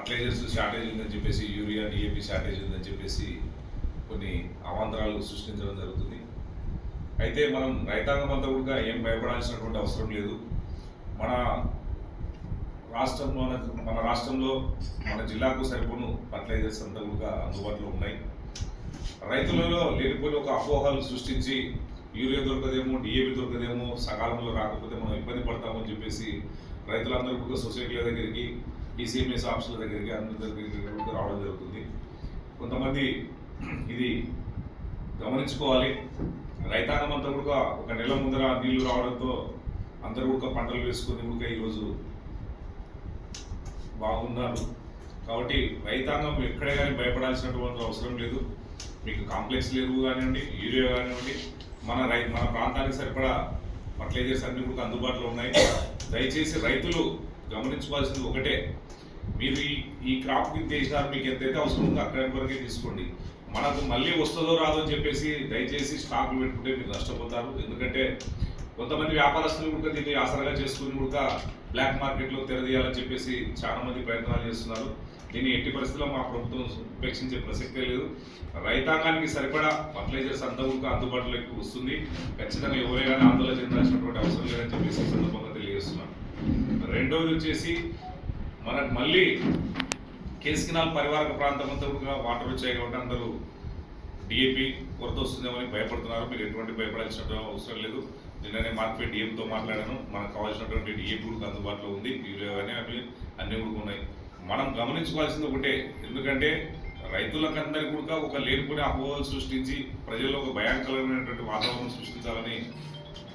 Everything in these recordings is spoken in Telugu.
ఫర్టిలైజర్స్ షార్టేజ్ ఉందని చెప్పేసి యూరియా డిఏపి షార్టేజ్ ఉందని చెప్పేసి కొన్ని అవాంతరాలు సృష్టించడం జరుగుతుంది. అయితే మనం రైతాంగం అంతా కూడా ఏం భయపడాల్సినటువంటి అవసరం లేదు. మన రాష్ట్రంలో మన రాష్ట్రంలో మన జిల్లాకు సరిపోను ఫర్టిలైజర్స్ అంతా కూడా అందుబాటులో ఉన్నాయి. రైతులలో లేనిపోయిన ఒక అపోహలు సృష్టించి యూరియా దొరకదేమో డిఏపి దొరకదేమో సకాలంలో రాకపోతే మనం ఇబ్బంది పడతామని చెప్పేసి రైతులందరూ కూడా సొసైటీల దగ్గరికి డిసిఎంఎస్ ఆఫీసుల దగ్గరికి అందరి దగ్గరికి కూడా రావడం జరుగుతుంది. కొంతమంది ఇది గమనించుకోవాలి. రైతాంగం అంతా కూడా ఒక నెల ముందర నీళ్ళు రావడంతో అందరూ కూడా పంటలు వేసుకుని కూడా ఈరోజు బాగున్నారు. కాబట్టి రైతాంగం ఎక్కడే కానీ భయపడాల్సినటువంటి అవసరం లేదు. మీకు కాంప్లెక్స్ ఎరువు కానివ్వండి యూరియా కానివ్వండి మన రై మన ప్రాంతానికి సరిపడా ఫర్టిలైజర్స్ అన్ని కూడా అందుబాటులో ఉన్నాయి. దయచేసి రైతులు గమనించవలసింది ఒకటే. మీరు ఈ ఈ క్రాప్ కింద వేసినారు మీకు ఎంతైతే అవసరం ఉందో అక్కడి వరకే తీసుకోండి. మనకు మళ్ళీ వస్తుందో రాదో అని చెప్పేసి దయచేసి స్టాక్లు పెట్టుకుంటే మీరు నష్టపోతారు. ఎందుకంటే కొంతమంది వ్యాపారస్తులు కూడా దీన్ని ఆసరాగా చేసుకుని కూడా బ్లాక్ మార్కెట్లో తెరదీయాలని చెప్పేసి చాలా మంది ప్రయత్నాలు చేస్తున్నారు. దీన్ని ఎట్టి పరిస్థితుల్లో మా ప్రభుత్వం ఉపేక్షించే ప్రసక్తే లేదు. రైతాంగానికి సరిపడా ఫర్టిలైజర్స్ అంతా కూడా అందుబాటులోకి వస్తుంది. ఖచ్చితంగా ఎవరైనా ఆందోళన చెందాల్సినటువంటి అవసరం లేదని చెప్పేసి సందర్భంగా తెలియజేస్తున్నాను. రెండవది వచ్చేసి మనకు మళ్ళీ కేసుకినాల్ పరివారక ప్రాంతం అంతా వాటర్ వచ్చాయి కాబట్టి అందరూ డిఏపి కొరత వస్తుందేమని భయపడుతున్నారు. మీరు ఎటువంటి భయపడాల్సిన అవసరం లేదు. నిన్ననే మార్కెట్ డిఎంతో మాట్లాడాను. మనకు కావాల్సినటువంటి డిఏపి కూడా అందుబాటులో ఉంది. యూరియా కానీ అవి అన్ని కూడా ఉన్నాయి. మనం గమనించుకోవాల్సింది ఒకటే. ఎందుకంటే రైతులకందరికీ కూడా ఒక లేనిపోయిన అపోహలు సృష్టించి ప్రజల్లో ఒక భయాంకరమైనటువంటి వాతావరణం సృష్టించాలని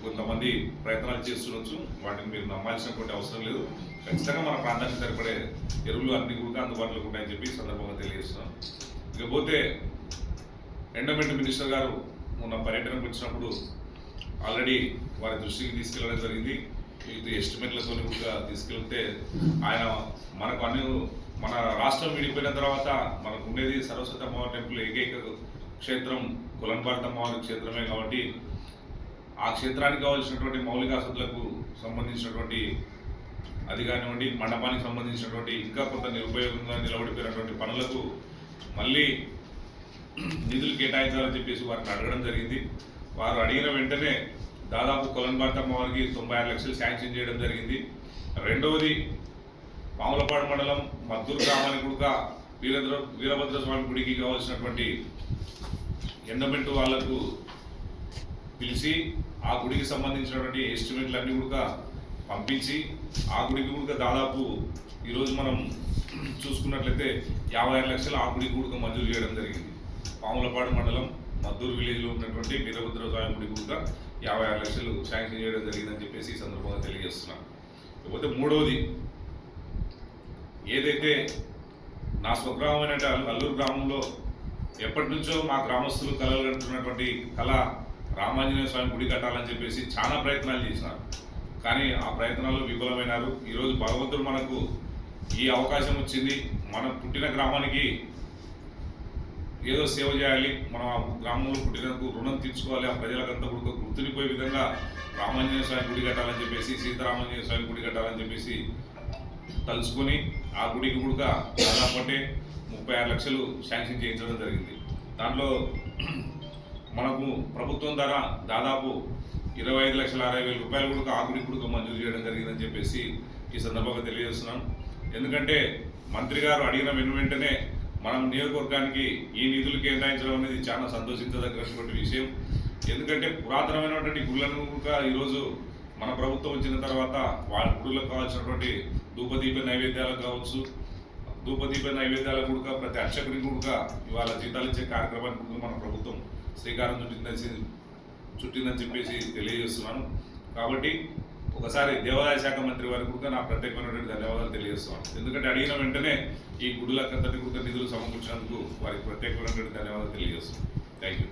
కొంతమంది ప్రయత్నాలు చేస్తుండొచ్చు. వాటిని మీరు నమ్మాల్సినటువంటి అవసరం లేదు. ఖచ్చితంగా మన ప్రాంతానికి సరిపడే ఎరువులు అన్ని కూడా అందుబాటులో ఉంటాయని చెప్పి సందర్భంగా తెలియజేస్తున్నాం ఇకపోతే ఎండమెంట్ మినిస్టర్ గారు మొన్న పర్యటనకు వచ్చినప్పుడు ఆల్రెడీ వారి దృష్టికి తీసుకెళ్ళడం జరిగింది. ఇది ఎస్టిమేట్లతో కూడా తీసుకెళ్తే ఆయన మనకు అన్ని మన రాష్ట్రం విడిపోయిన తర్వాత మనకు ఉండేది సరస్వతి అమ్మవారి టెంపుల్ ఏకైక క్షేత్రం కులన్భారత అమ్మవారి క్షేత్రమే కాబట్టి ఆ క్షేత్రానికి కావాల్సినటువంటి మౌలిక వసతులకు సంబంధించినటువంటి అది కానివ్వండి మండపానికి సంబంధించినటువంటి ఇంకా కొంత నిరుపయోగంగా నిలబడిపోయినటువంటి పనులకు మళ్ళీ నిధులు కేటాయించాలని చెప్పేసి వారిని అడగడం జరిగింది. వారు అడిగిన వెంటనే దాదాపు కొలంబార్తమ్మ వారికి తొంభై ఆరు లక్షలు శాంక్షన్ చేయడం జరిగింది. రెండవది పాములపాడు మండలం మద్దూరు గ్రామానికి కూడా వీరభద్ర వీరభద్రస్వామి గుడికి కావాల్సినటువంటి ఎండమెంటు వాళ్ళకు పిలిచి ఆ గుడికి సంబంధించినటువంటి ఎస్టిమేట్లు అన్నీ కూడా పంపించి ఆ గుడికి కూడా దాదాపు ఈరోజు మనం చూసుకున్నట్లయితే యాభై ఆరు లక్షలు ఆ గుడికి కూడా మంజూరు చేయడం జరిగింది. పాములపాడు మండలం మద్దూరు విలేజ్లో ఉన్నటువంటి వీరభద్ర స్వామి గుడి కూడా యాభై ఆరు లక్షలు శాంక్షన్ చేయడం జరిగిందని చెప్పేసి ఈ సందర్భంగా తెలియజేస్తున్నాను లేకపోతే మూడవది ఏదైతే నా స్వగ్రామమైన అల్లూరు గ్రామంలో ఎప్పటి నుంచో మా గ్రామస్తులు కలలు కట్టుకున్నటువంటి కళ రామాంజనేయ స్వామి గుడి కట్టాలని చెప్పేసి చాలా ప్రయత్నాలు చేసినారు కానీ ఆ ప్రయత్నాలు విఫలమైనారు. ఈరోజు భగవంతుడు మనకు ఈ అవకాశం వచ్చింది. మనం పుట్టిన గ్రామానికి ఏదో సేవ చేయాలి. మనం ఆ గ్రామంలో పుట్టినందుకు రుణం తీర్చుకోవాలి. ఆ ప్రజలకంతా కూడా గుర్తుండిపోయే విధంగా రామాంజనేయ స్వామి గుడి కట్టాలని చెప్పేసి సీతారామాంజనేయ స్వామి గుడి కట్టాలని చెప్పేసి తలుచుకొని ఆ గుడికి కూడా దాదాపు అంటే ముప్పై ఆరు లక్షలు శాంక్షన్ చేయించడం జరిగింది. దాంట్లో మనకు ప్రభుత్వం ధర దాదాపు ఇరవై ఐదు లక్షల అరవై వేల రూపాయలు కూడా ఆ గుడికి కూడా మంజూరు చేయడం జరిగిందని చెప్పేసి ఈ సందర్భంగా తెలియజేస్తున్నాం. ఎందుకంటే మంత్రి గారు అడిగిన వెను వెంటనే మనం నియోజకవర్గానికి ఈ నిధులు కేటాయించడం అనేది చాలా సంతోషించదగినటువంటి విషయం. ఎందుకంటే పురాతనమైనటువంటి గుళ్ళను కూడా ఈరోజు మన ప్రభుత్వం వచ్చిన తర్వాత వాళ్ళ గుళ్ళకు కావాల్సినటువంటి ధూపదీప నైవేద్యాలకు కావచ్చు ధూపదీప నైవేద్యాల కూడా ప్రతి అర్చకునికి కూడా ఇవాళ జీతాలు ఇచ్చే కార్యక్రమాన్ని కూడా మన ప్రభుత్వం శ్రీకారం చుట్టిందని చుట్టిందని చెప్పేసి తెలియజేస్తున్నాను. కాబట్టి ఒకసారి దేవాదాయ శాఖ మంత్రి వారికి కూడా నా ప్రత్యేకమైనటువంటి ధన్యవాదాలు తెలియజేస్తున్నాను. ఎందుకంటే అడిగిన వెంటనే ఈ గుడులకంతటి కూడా నిధులు సమకూర్చినందుకు వారికి ప్రత్యేకమైనటువంటి ధన్యవాదాలు తెలియజేస్తున్నాను. Thank you